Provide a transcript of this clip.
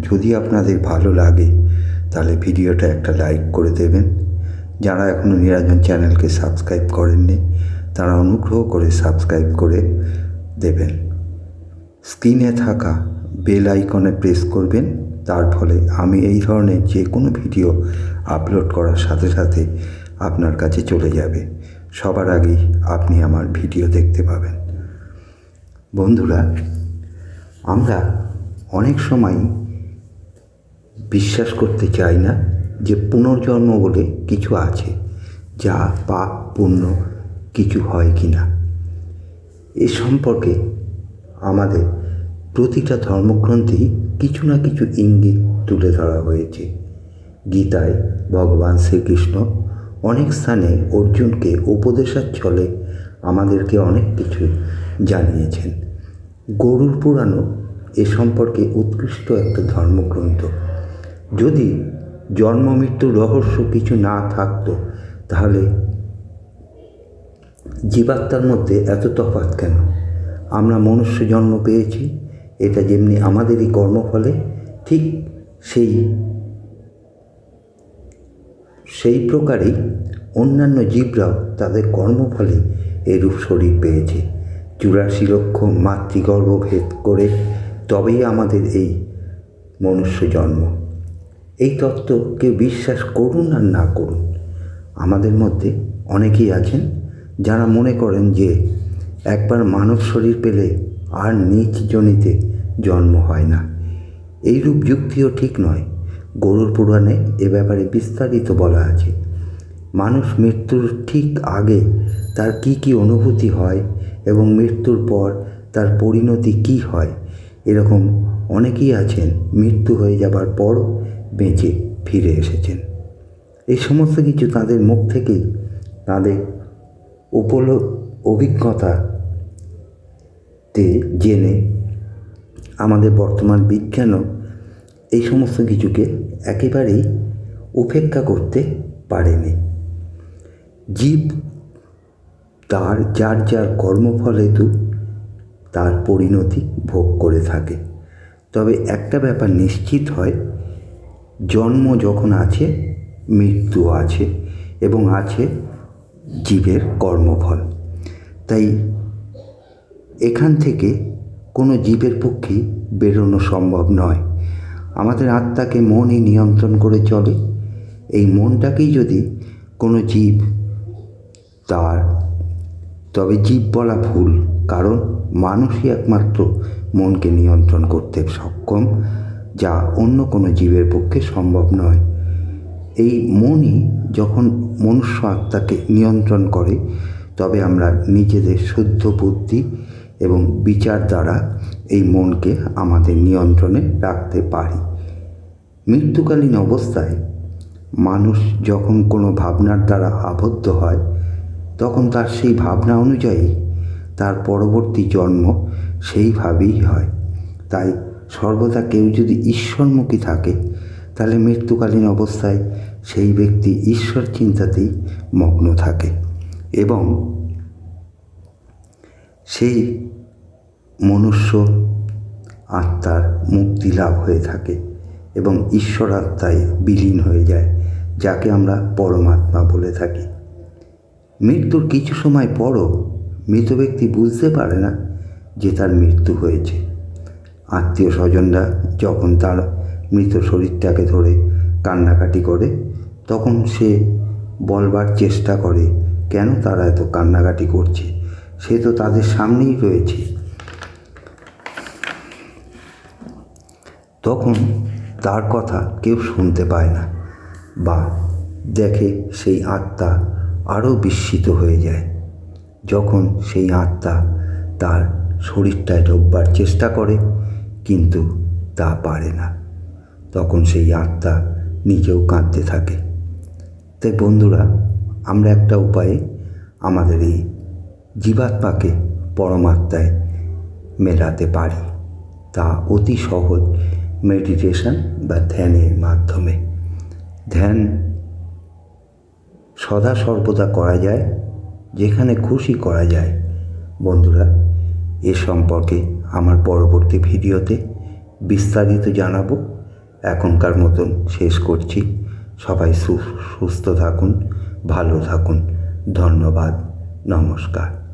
যদি আপনাদের ভালো লাগে, তাহলে ভিডিওটা একটা লাইক করে দেবেন। যারা এখনও নিরাজন চ্যানেলকে সাবস্ক্রাইব করেননি, তারা অনুগ্রহ করে সাবস্ক্রাইব করে দেবেন। স্ক্রিনে থাকা বেল আইকনে প্রেস করবেন, তার ফলে আমি এই ধরনের যে কোনো ভিডিও আপলোড করার সাথে সাথে আপনার কাছে চলে যাবে। সবার আগেই আপনি আমার ভিডিও দেখতে পাবেন। বন্ধুরা, আমরা অনেক সময় বিশ্বাস করতে চাই না যে পুনর্জন্ম বলে কিছু আছে, যা পাপ, পুণ্য কিছু হয় কি না। এ সম্পর্কে আমাদের প্রতিটা ধর্মগ্রন্থেই কিছু না কিছু ইঙ্গিত তুলে ধরা হয়েছে। গীতায় ভগবান শ্রীকৃষ্ণ অনেক স্থানে অর্জুনকে উপদেশার ছলে আমাদেরকে অনেক কিছু জানিয়েছেন। গরুর পুরাণও এ সম্পর্কে উৎকৃষ্ট একটা ধর্মগ্রন্থ। যদি জন্ম মৃত্যুর রহস্য কিছু না থাকতো, তাহলে জীবাত্মার মধ্যে এত তফাৎ কেন? আমরা মনুষ্য জন্ম পেয়েছি, এটা যেমনি আমাদেরই কর্মফলে, ঠিক সেই সেই প্রকারেই অন্যান্য জীবরাও তাদের কর্মফলে এরূপ শরীর পেয়েছে। চুরাশি লক্ষ মাতৃগর্ভ ভেদ করে তবেই আমাদের এই মনুষ্য জন্ম। এই তত্ত্বকে বিশ্বাস করুন আর না করুন। আমাদের মধ্যে অনেকেই আছেন যারা মনে করেন যে একবার মানব শরীর পেলে আর নিচ জনিতে জন্ম হয় না। এইরূপ যুক্তিও ঠিক নয়। গরুর পুরাণে এ ব্যাপারে বিস্তারিত বলা আছে। মানুষ মৃত্যুর ঠিক আগে তার কি কি অনুভূতি হয় এবং মৃত্যুর পর তার পরিণতি কি হয়, এরকম অনেকেই আছেন মৃত্যু হয়ে যাবার পরও বেঁচে ফিরে এসেছেন। এই সমস্ত কিছু তাদের মুখ থেকেই তাদের উপল অভিজ্ঞতাতে জেনে আমাদের বর্তমান বিজ্ঞানও এই সমস্ত কিছুকে একেবারেই উপেক্ষা করতে পারেনি। জীব তার যার যার কর্মফল হেতু তার পরিণতি ভোগ করে থাকে। তবে একটা ব্যাপার নিশ্চিত হয় জন্ম যখন আছে, মৃত্যু আছে এবং আছে জীবের কর্মফল। তাই এখান থেকে কোনো জীবের পক্ষে বেরোনো সম্ভব নয়। আমাদের আত্মাকে মনই নিয়ন্ত্রণ করে চলে। এই মনটাকেই যদি কোনো জীব তার, তবে জীব বলা ভুল, কারণ মানুষই একমাত্র মনকে নিয়ন্ত্রণ করতে সক্ষম। যা অন্য কোনো জীবের পক্ষে সম্ভব নয়। এই মনই যখন মনুষ্য আত্মাকে নিয়ন্ত্রণ করে, তবে আমরা নিজেদের শুদ্ধ বুদ্ধি এবং বিচার দ্বারা এই মনকে আমাদের নিয়ন্ত্রণে রাখতে পারি। মৃত্যুকালীন অবস্থায় মানুষ যখন কোনো ভাবনার দ্বারা আবদ্ধ হয়, তখন তার সেই ভাবনা অনুযায়ী তার পরবর্তী জন্ম সেইভাবেই হয়। তাই সর্বদা কেউ যদি ঈশ্বরমুখী থাকে, তাহলে মৃত্যুকালীন অবস্থায় সেই ব্যক্তি ঈশ্বর চিন্তাতেই মগ্ন থাকে এবং সেই মনুষ্য আত্মার মুক্তি লাভ হয়ে থাকে এবং ঈশ্বর আত্মায় বিলীন হয়ে যায়, যাকে আমরা পরমাত্মা বলে থাকি। মৃত্যুর কিছু সময় পরও মৃত ব্যক্তি বুঝতে পারে না যে তার মৃত্যু হয়েছে। আত্মীয় স্বজনরা যখন তার মৃত শরীরটাকে ধরে কান্নাকাটি করে, তখন সে বলবার চেষ্টা করে, কেন তারা এত কান্নাকাটি করছে? সে তো তাদের সামনেই রয়েছে। তখন তার কথা কেউ শুনতে পায় না বা দেখে সেই আত্মা আরও বিস্মিত হয়ে যায়। যখন সেই আত্মা তার শরীরটায় ঢোকবার চেষ্টা করে কিন্তু তা পারে না। তখন সেই আত্মা নিজেও কাঁদতে থাকে। তাই বন্ধুরা, আমরা একটা উপায়ে আমাদের এই জীবাত্মাকে পরমাত্মায় মেলাতে পারি। তা অতি সহজ মেডিটেশন বা ধ্যানের মাধ্যমে। ধ্যান সদা সর্বদা করা যায়, যেখানে খুশি করা যায়। বন্ধুরা, এ সম্পর্কে আমার পরবর্তী ভিডিওতে বিস্তারিত জানাব। এখনকার মতন শেষ করছি। সবাই সুস্থ থাকুন, ভালো থাকুন। ধন্যবাদ, নমস্কার।